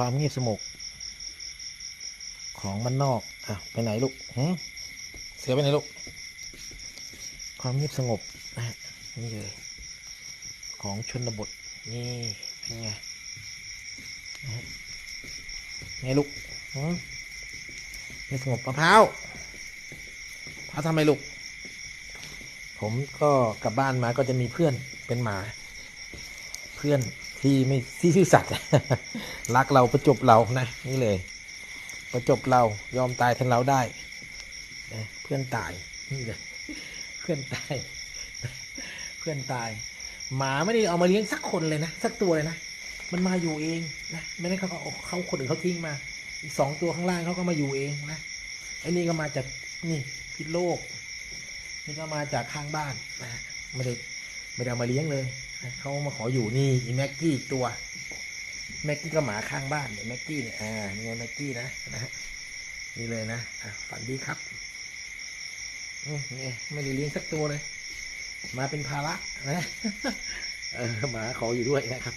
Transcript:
ความเงียบสงบของมันนอกอะไปไหนลูกหืเสือไปไหนลูก ความเงียบสงบนะฮะนี่เลยของชนบทนี่เป็นไงนะฮะไงลูกหืเงียบสงบมะพร้าวมะพร้าวทำไมลูก ผมก็กลับบ้านมาก็จะมีเพื่อนเป็นหมา เพื่อน ที่ไม่ที่ซื่อสัตย์รักเราประจบเรานะ นี่เลย ประจบเรายอมตายแทนเราได้นะเพื่อนตายนี่เลยเพื่อนตาย เพื่อนตาย หมาไม่ได้เอามาเลี้ยงสักคนเลยนะสักตัวเลยนะมันมาอยู่เองนะไม่ได้เขาเอาเขาคนอื่นเขาทิ้งมา อีกสองตัวข้างล่างเขาก็มาอยู่เองนะไอ้นี่ก็มาจากนี่พิษโลก นี่ก็มาจากข้างบ้านนะไม่ได้ไม่ได้มาเลี้ยงเลย เขามาขออยู่นี่อีแม็กกี้ตัว แม็กกี้ก็หมาข้างบ้านเนี่ยแม็กกี้เนี่ยอ่านี่ไงแม็กกี้นะนะฮะนี่เลยนะฝันดีครับนี่ไม่ได้เลี้ยงสักตัวเลย มาเป็นภาระนะเออหมาขออยู่ด้วยนะครับ